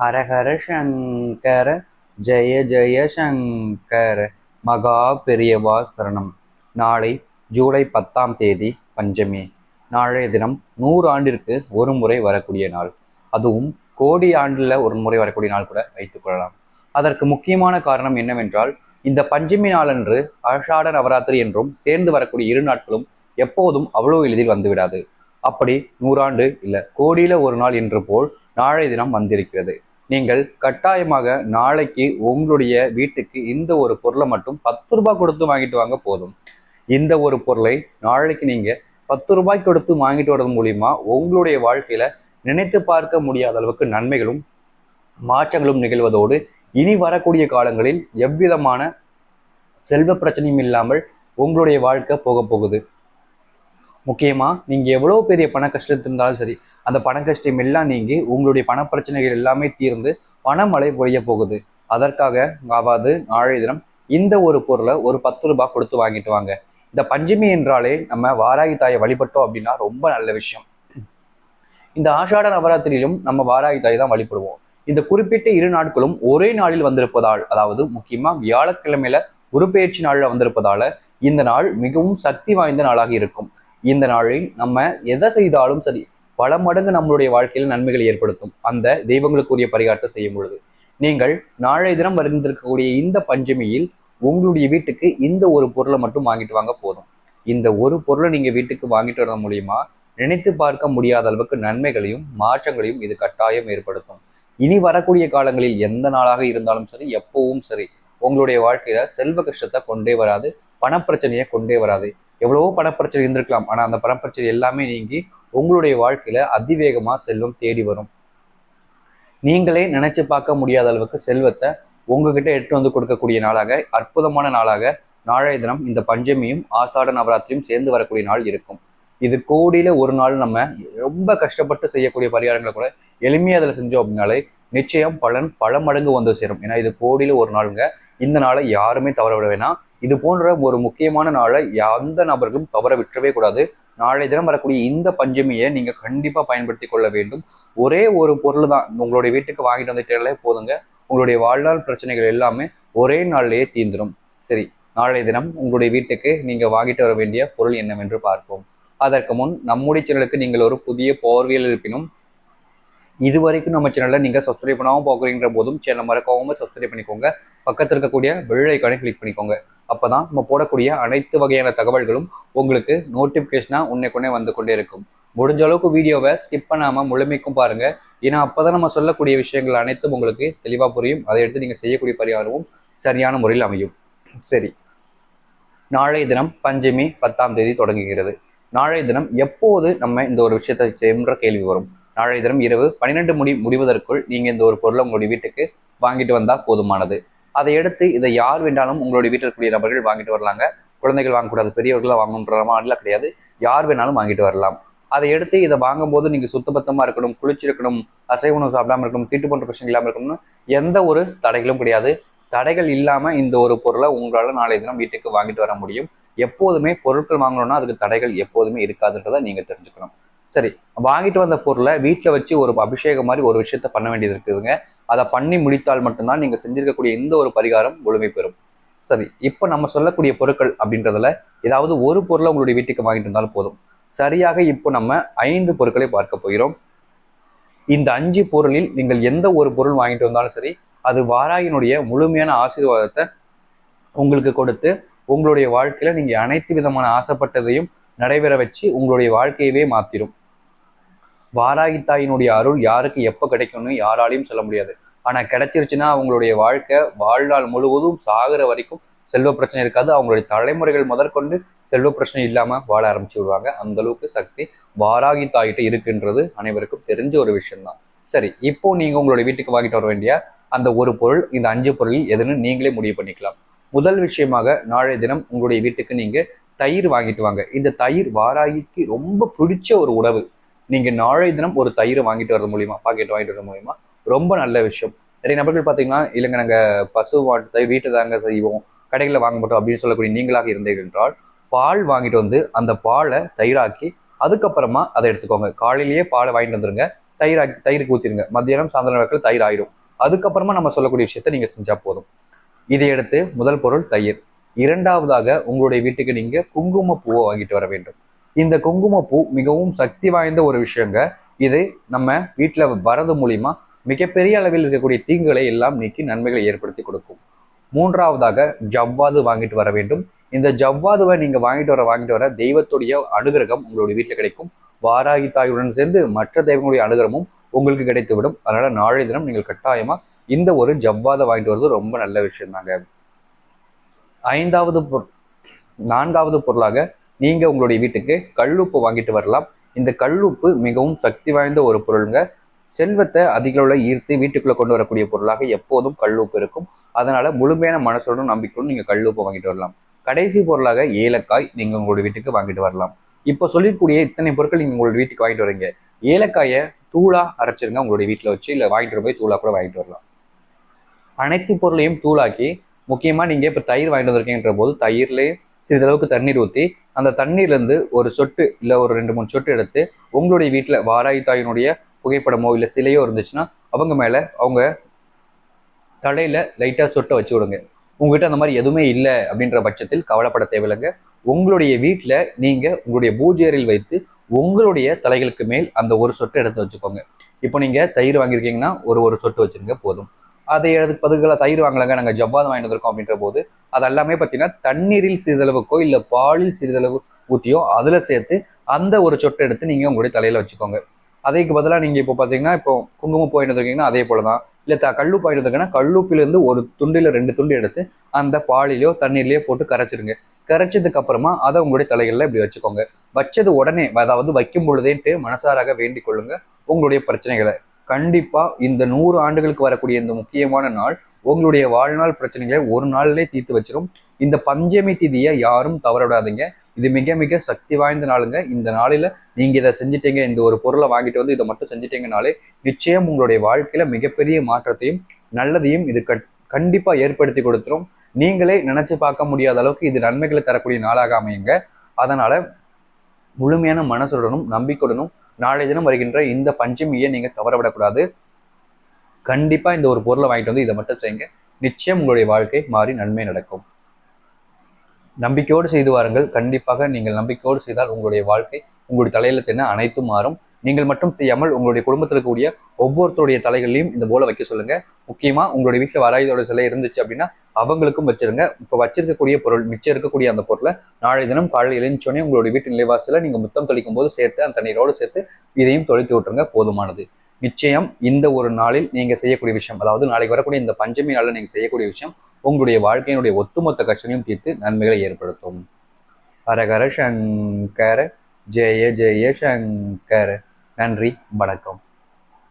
ஹரஹர சங்கர ஜெய ஜெய சங்கர மகா பெரியவா சரணம். நாளை ஜூலை பத்தாம் தேதி பஞ்சமி. நாளைய தினம் நூறு ஆண்டிற்கு ஒரு முறை வரக்கூடிய நாள். அதுவும் கோடி ஆண்டுல ஒரு முறை வரக்கூடிய நாள் கூட வைத்துக் கொள்ளலாம். அதற்கு முக்கியமான காரணம் என்னவென்றால் இந்த பஞ்சமி நாளன்று ஆஷாட நவராத்திரி என்றும் சேர்ந்து வரக்கூடிய இரு நாட்களும் எப்போதும் அவ்வளவு எளிதில் வந்துவிடாது. அப்படி நூறாண்டு இல்லை கோடியில ஒரு நாள் என்று போல் நாளை தினம் வந்திருக்கிறது. நீங்கள் கட்டாயமாக நாளைக்கு உங்களுடைய வீட்டுக்கு இந்த ஒரு பொருளை மட்டும் பத்து ரூபாய் கொடுத்து வாங்கிட்டு வாங்க போதும். இந்த ஒரு பொருளை நாளைக்கு நீங்க பத்து ரூபாய் கொடுத்து வாங்கிட்டு வரது மூலியமா உங்களுடைய வாழ்க்கையில நினைத்து பார்க்க முடியாத அளவுக்கு நன்மைகளும் மாற்றங்களும் நிகழ்வதோடு இனி வரக்கூடிய காலங்களில் எவ்விதமான செல்வ பிரச்சனையும் இல்லாமல் உங்களுடைய வாழ்க்கை போக போகுது. முக்கியமா நீங்க எவ்வளவு பெரிய பண கஷ்டத்தில் இருந்தாலும் சரி அந்த பண கஷ்டம் எல்லாம் நீங்கி உங்களுடைய பண பிரச்சனைகள் எல்லாமே தீர்ந்து பணமழை பொழிய போகுது. அதற்காக ஆவாது நாளைய தினம் இந்த ஒரு பொருளை ஒரு பத்து ரூபாய் கொடுத்து வாங்கிட்டு வாங்க. இந்த பஞ்சமி என்றாலே நம்ம வாராகி தாயை வழிபட்டோம் அப்படின்னா ரொம்ப நல்ல விஷயம். இந்த ஆஷாட நவராத்திரியிலும் நம்ம வாராகி தாயை தான் வழிபடுவோம். இந்த குறிப்பிட்ட இரு நாட்களும் ஒரே நாளில் வந்திருப்பதால் அதாவது முக்கியமா வியாழக்கிழமையில உருப்பெயர்ச்சி நாள்ல வந்திருப்பதால இந்த நாள் மிகவும் சக்தி வாய்ந்த நாளாக இருக்கும். இந்த நாளில் நம்ம எதை செய்தாலும் சரி பல மடங்கு நம்மளுடைய வாழ்க்கையில் நன்மைகளை ஏற்படுத்தும். அந்த தெய்வங்களுக்குரிய பரிகாரத்தை செய்யும் பொழுது. நீங்கள் நாளைய தினம் வருந்திருக்கக்கூடிய இந்த பஞ்சமியில் உங்களுடைய வீட்டுக்கு இந்த ஒரு பொருளை மட்டும் வாங்கிட்டு வாங்க போதும். இந்த ஒரு பொருளை நீங்க வீட்டுக்கு வாங்கிட்டு வரது மூலியமா நினைத்து பார்க்க முடியாத அளவுக்கு நன்மைகளையும் மாற்றங்களையும் இது கட்டாயம் ஏற்படுத்தும். இனி வரக்கூடிய காலங்களில் எந்த நாளாக இருந்தாலும் சரி எப்பவும் சரி உங்களுடைய வாழ்க்கையில செல்வ கஷ்டத்தை கொண்டே வராது பணப்பிரச்சனையை கொண்டே வராது. எவ்வளவோ பணப்பிரச்சனை இருந்திருக்கலாம். ஆனால் அந்த பணப்பிரச்சனை எல்லாமே நீங்கி உங்களுடைய வாழ்க்கையில அதிவேகமாக செல்வம் தேடி வரும். நீங்களே நினைச்சு பார்க்க முடியாத அளவுக்கு செல்வத்தை உங்ககிட்ட எடுத்து வந்து கொடுக்கக்கூடிய நாளாக அற்புதமான நாளாக நாளைய தினம் இந்த பஞ்சமியும் ஆசாட நவராத்திரியும் சேர்ந்து வரக்கூடிய நாள் இருக்கும். இது கோடியில ஒரு நாள் நம்ம ரொம்ப கஷ்டப்பட்டு செய்யக்கூடிய பரிகாரங்களை கூட எளிமையாக அதில் செஞ்சோம் அப்படின்னாலே நிச்சயம் பலன் பல மடங்கு வந்து சேரும். ஏன்னா இது கோடியில ஒரு நாளுங்க. இந்த நாளை யாருமே தவற விட வேணாம். இது போன்ற ஒரு முக்கியமான நாளை எந்த நபர்களும் தவற விட்டுறவே கூடாது. நாளை தினம் வரக்கூடிய இந்த பஞ்சமியை நீங்க கண்டிப்பா பயன்படுத்தி கொள்ள வேண்டும். ஒரே ஒரு பொருள் தான் உங்களுடைய வீட்டுக்கு வாங்கிட்டு வந்துட்டாலே போதுங்க. உங்களுடைய வாழ்நாள் பிரச்சனைகள் எல்லாமே ஒரே நாள்லயே தீர்ந்துடும் சரி நாளைய தினம் உங்களுடைய வீட்டுக்கு நீங்க வாங்கிட்டு வர வேண்டிய பொருள் என்னவென்று பார்ப்போம். அதற்கு முன் நம்முடைய சேனலுக்கு நீங்கள் ஒரு புதிய போர்வியல் இருப்பினும் இது வரைக்கும் நம்ம சேனலில் நீங்கள் சப்ஸ்கிரைப் பண்ணாமல் பார்க்குறீங்கிற போதும் சேனல் மறக்காமல் சப்ஸ்கிரைப் பண்ணிக்கோங்க. பக்கத்தில் இருக்கக்கூடிய பெல் ஐக்கானை கிளிக் பண்ணிக்கோங்க. அப்பதான் நம்ம போடக்கூடிய அனைத்து வகையான தகவல்களும் உங்களுக்கு நோட்டிஃபிகேஷனாக உன்னைக்குன்னே வந்து கொண்டே இருக்கும் முடிஞ்ச அளவுக்கு வீடியோவை ஸ்கிப் பண்ணாமல் முழுமைக்கும் பாருங்கள் ஏன்னா அப்பதான் நம்ம சொல்லக்கூடிய விஷயங்கள் அனைத்தும் உங்களுக்கு தெளிவாக புரியும். அதை எடுத்து நீங்கள் செய்யக்கூடிய பரிகாரமும் சரியான முறையில் அமையும். சரி. நாளைய தினம் பஞ்சமி பத்தாம் தேதி தொடங்குகிறது. நாளைய தினம் எப்போது நம்ம இந்த ஒரு விஷயத்தை செய்யுன்ற கேள்வி வரும். நாளைய தினம் இரவு பன்னிரெண்டு முடி முடிவதற்குள் நீங்கள் இந்த ஒரு பொருளை உங்களுடைய வீட்டுக்கு வாங்கிட்டு வந்தால் போதுமானது. அதை எடுத்து இதை யார் வேண்டாலும் உங்களுடைய வீட்டில் கூடிய நபர்கள் வாங்கிட்டு வரலாங்க. குழந்தைகள் வாங்கக்கூடாது பெரியவர்களாக வாங்கணுன்ற மாதிரிலாம் கிடையாது. யார் வேணாலும் வாங்கிட்டு வரலாம். அதை எடுத்து இதை வாங்கும்போது நீங்கள் சுத்தபத்தமாக இருக்கணும் குளிச்சிருக்கணும் அசைவ உணவு சாப்பிடாம இருக்கணும் தீட்டு போன்ற பிரச்சனை இல்லாமல் இருக்கணும்னு எந்த ஒரு தடைகளும் கிடையாது. தடைகள் இல்லாமல் இந்த ஒரு பொருளை உங்களால் நாளைய தினம் வீட்டுக்கு வாங்கிட்டு வர முடியும். எப்போதுமே பொருட்கள் வாங்கணும்னா அதுக்கு தடைகள் எப்போதுமே இருக்காதுன்றதை நீங்கள் தெரிஞ்சுக்கணும். சரி வாங்கிட்டு வந்த பொருளை வீட்டில் வச்சு ஒரு அபிஷேகம் மாதிரி ஒரு விஷயத்த பண்ண வேண்டியது இருக்குதுங்க. அதை பண்ணி முடித்தால் மட்டும்தான் நீங்கள் செஞ்சிருக்கக்கூடிய எந்த ஒரு பரிகாரம் முழுமை பெறும். சரி இப்போ நம்ம சொல்லக்கூடிய பொருட்கள் அப்படின்றதுல ஏதாவது ஒரு பொருளை உங்களுடைய வீட்டுக்கு வாங்கிட்டு இருந்தாலும் போதும். சரியாக இப்போ நம்ம ஐந்து பொருட்களை பார்க்க போகிறோம். இந்த அஞ்சு பொருளில் நீங்கள் எந்த ஒரு பொருள் வாங்கிட்டு வந்தாலும் சரி அது வாராயினுடைய முழுமையான ஆசீர்வாதத்தை உங்களுக்கு கொடுத்து உங்களுடைய வாழ்க்கையில நீங்க அனைத்து விதமான ஆசைப்பட்டதையும் நடைபெற வச்சு உங்களுடைய வாழ்க்கையவே மாத்திரும். வாராகி தாயினுடைய அருள் யாருக்கு எப்போ கிடைக்கும்னு யாராலையும் சொல்ல முடியாது. ஆனால் கிடைச்சிருச்சுன்னா அவங்களுடைய வாழ்க்கை வாழ்நாள் முழுவதும் சாகிற வரைக்கும் செல்வ பிரச்சனை இருக்காது. அவங்களுடைய தலைமுறைகள் முதற்கொண்டு செல்வ பிரச்சனை இல்லாமல் வாழ ஆரம்பிச்சு விடுவாங்க. அந்த அளவுக்கு சக்தி வாராகி தாயிட்ட இருக்குன்றது அனைவருக்கும் தெரிஞ்ச ஒரு விஷயம்தான். சரி இப்போ நீங்கள் உங்களுடைய வீட்டுக்கு வாங்கிட்டு வர வேண்டிய அந்த ஒரு பொருள் இந்த அஞ்சு பொருள் எதுன்னு நீங்களே முடிவு பண்ணிக்கலாம். முதல் விஷயமாக நாளைய தினம் உங்களுடைய வீட்டுக்கு நீங்கள் தயிர் வாங்கிட்டு வாங்க. இந்த தயிர் வாராகிக்கு ரொம்ப பிடிச்ச ஒரு உணவு. நீங்க நாளைய தினம் ஒரு தயிர் வாங்கிட்டு வர்றது மூலியமா பாக்கெட் வாங்கிட்டு வரது மூலியமா ரொம்ப நல்ல விஷயம். நிறைய நபர்கள் பாத்தீங்கன்னா இல்லைங்க நாங்க பசு மாட்டு தயிர் வீட்டில் தாங்க செய்வோம். கடைகளில் வாங்க மாட்டோம் அப்படின்னு சொல்லக்கூடிய நீங்களாக இருந்தீர்கள் என்றால் பால் வாங்கிட்டு வந்து அந்த பாலை தயிராக்கி அதுக்கப்புறமா அதை எடுத்துக்கோங்க. காலையிலேயே பாலை வாங்கிட்டு வந்துருங்க. தயிர் தயிருக்கு ஊற்றிடுங்க மத்தியானம் சாயந்தரம் வேக்கில் தயிர் ஆயிடும். அதுக்கப்புறமா நம்ம சொல்லக்கூடிய விஷயத்த நீங்கள் செஞ்சால் போதும். இதை எடுத்து முதல் பொருள் தயிர். இரண்டாவதாக உங்களுடைய வீட்டுக்கு நீங்க குங்கும பூவை வாங்கிட்டு வர வேண்டும். இந்த குங்குமப்பூ மிகவும் சக்தி வாய்ந்த ஒரு விஷயங்க. இது நம்ம வீட்டில் வரது மூலியமா மிகப்பெரிய அளவில் இருக்கக்கூடிய தீங்குகளை எல்லாம் நீக்கி நன்மைகளை ஏற்படுத்தி கொடுக்கும். மூன்றாவதாக ஜவ்வாது வாங்கிட்டு வர வேண்டும். இந்த ஜவ்வாதுவை நீங்க வாங்கிட்டு வர வாங்கிட்டு வர தெய்வத்துடைய அனுகிரகம் உங்களுடைய வீட்டில் கிடைக்கும். வாராகி தாயுடன் சேர்ந்து மற்ற தெய்வங்களுடைய அனுகிரகமும் உங்களுக்கு கிடைத்துவிடும். அதனால நாளைய தினம் நீங்கள் கட்டாயமா இந்த ஒரு ஜவ்வாதை வாங்கிட்டு வர்றது ரொம்ப நல்ல விஷயம் தாங்க ஐந்தாவது பொருள் நான்காவது பொருளாக நீங்கள் உங்களுடைய வீட்டுக்கு கல்லுப்பு வாங்கிட்டு வரலாம். இந்த கல்லுப்பு மிகவும் சக்தி வாய்ந்த ஒரு பொருளுங்க. செல்வத்தை அதிக ஈர்த்து வீட்டுக்குள்ளே கொண்டு வரக்கூடிய பொருளாக எப்போதும் கல்லுப்பு இருக்கும். அதனால் முழுமையான மனசோடும் நம்பிக்கையோடும் நீங்கள் கல்லுப்பு வாங்கிட்டு வரலாம். கடைசி பொருளாக ஏலக்காய் நீங்கள் உங்களுடைய வீட்டுக்கு வாங்கிட்டு வரலாம். இப்போ சொல்லிக்கூடிய இத்தனை பொருட்கள் நீங்கள் உங்களுடைய வீட்டுக்கு வாங்கிட்டு வரீங்க. ஏலக்காயை தூளாக அரைச்சிருங்க உங்களுடைய வீட்டில் வச்சு இல்லை வாங்கிட்டு போய் தூளாக கூட வாங்கிட்டு வரலாம். அனைத்து பொருளையும் தூளாக்கி முக்கியமாக நீங்கள் இப்போ தயிர் வாங்கிட்டு வந்திருக்கீங்கன்ற போது தயிர்லேயே சிறிதளவுக்கு தண்ணீர் ஊற்றி அந்த தண்ணீர்லேருந்து ஒரு சொட்டு இல்லை ஒரு ரெண்டு மூணு சொட்டு எடுத்து உங்களுடைய வீட்டில் வாராய் தாயினுடைய புகைப்படமோ இல்லை சிலையோ இருந்துச்சுன்னா அவங்க மேலே அவங்க தலையில் லைட்டாக சொட்டை வச்சு விடுங்க. உங்ககிட்ட அந்த மாதிரி எதுவுமே இல்லை அப்படின்ற பட்சத்தில் கவலைப்பட தேவையில்லைங்க. உங்களுடைய வீட்டில் நீங்கள் உங்களுடைய பூஜை அறையில் வைத்து உங்களுடைய தலைகளுக்கு மேல் அந்த ஒரு சொட்டை எடுத்து வச்சுக்கோங்க. இப்போ நீங்கள் தயிர் வாங்கியிருக்கீங்கன்னா ஒரு ஒரு சொட்டு வச்சுருங்க போதும். அதை எடுத்து பதிலாக தயிர் வாங்கலாங்க. நாங்கள் ஜவ்வாது வாங்கிட்டு வந்திருக்கோம் அப்படின்ற போது அது எல்லாமே பார்த்தீங்கன்னா தண்ணீரில் சிறிதளவுக்கோ இல்லை பாலில் சிறிதளவு ஊற்றியோ அதில் சேர்த்து அந்த ஒரு சொட்டை எடுத்து நீங்கள் உங்களுடைய தலையில் வச்சுக்கோங்க. அதைக்கு பதிலாக நீங்கள் இப்போ பார்த்தீங்கன்னா இப்போ குங்குமம் போயிட்டு இருக்கீங்கன்னா அதே போல தான் இல்லை த கல்லு போயிட்டு இருக்கீங்கன்னா கல்லுப்பிலேருந்து ஒரு துண்டில் ரெண்டு துண்டு எடுத்து அந்த பாலிலையோ தண்ணீர்லையோ போட்டு கரைச்சிருங்க. கரைச்சதுக்கு அப்புறமா அதை உங்களுடைய தலைகளில் இப்படி வச்சுக்கோங்க. வச்சது உடனே அதாவது வைக்கும் பொழுதேன்ட்டு மனசாராக வேண்டிக் கொள்ளுங்க. உங்களுடைய பிரச்சனைகளை கண்டிப்பா இந்த நூறு ஆண்டுகளுக்கு வரக்கூடிய இந்த முக்கியமான நாள் உங்களுடைய வாழ்நாள் பிரச்சனைகளை ஒரு நாளிலே தீர்த்து வச்சிடும் இந்த பஞ்சமி திதியை யாரும் தவறவிடாதீங்க. இது மிக மிக சக்தி வாய்ந்த நாளுங்க. இந்த நாளில நீங்க இதை செஞ்சிட்டீங்க இந்த ஒரு பொருளை வாங்கிட்டு வந்து இதை மட்டும் செஞ்சிட்டீங்கனாலே நிச்சயம் உங்களுடைய வாழ்க்கையில மிகப்பெரிய மாற்றத்தையும் நல்லதையும் இது கட்- கண்டிப்பா ஏற்படுத்தி கொடுத்துரும். நீங்களே நினைச்சு பார்க்க முடியாத அளவுக்கு இது நன்மைகளை தரக்கூடிய நாளாக அமையுங்க. அதனால முழுமையான மனசுடனும் நம்பிக்கையுடனும் நாளைய தினம் வருகின்ற இந்த பஞ்சமியை நீங்கள் தவறவிடக்கூடாது. கண்டிப்பா இந்த ஒரு பொருளை வாங்கிட்டு வந்து இதை மட்டும் செய்யுங்க. நிச்சயம் உங்களுடைய வாழ்க்கை மாறி நன்மை நடக்கும். நம்பிக்கையோடு செய்து வாருங்கள். கண்டிப்பாக நீங்கள் நம்பிக்கையோடு செய்தால் உங்களுடைய வாழ்க்கை உங்களுடைய தலையில தின அனைத்தும் மாறும். நீங்கள் மட்டும் செய்யாமல் உங்களுடைய குடும்பத்தில் இருக்கக்கூடிய ஒவ்வொருத்தருடைய தலைகளையும் இந்த போல வைக்க சொல்லுங்க. முக்கியமா உங்களுடைய வீட்டில் வராயுதோட சிலை இருந்துச்சு அப்படின்னா அவங்களுக்கும் வச்சிருங்க. இப்போ வச்சிருக்கக்கூடிய பொருள் மிச்சம் இருக்கக்கூடிய அந்த பொருளை நாளை தினம் காலையில் எழுந்தோடனே உங்களுடைய வீட்டு நிலைவாசல நீங்க முத்தம் தெளிக்கும் போது சேர்த்து அந்த தண்ணீரோடு சேர்த்து இதையும் தொலைத்து விட்டுருங்க போதுமானது. நிச்சயம் இந்த ஒரு நாளில் நீங்க செய்யக்கூடிய விஷயம் அதாவது நாளைக்கு வரக்கூடிய இந்த பஞ்சமி நாளில் நீங்க செய்யக்கூடிய விஷயம் உங்களுடைய வாழ்க்கையினுடைய ஒட்டுமொத்த கஷ்டங்களையும் தீர்த்து நன்மைகளை ஏற்படுத்தும். ஹரஹர சங்கர ஜெய ஜெய சங்கர. நன்றி வணக்கம்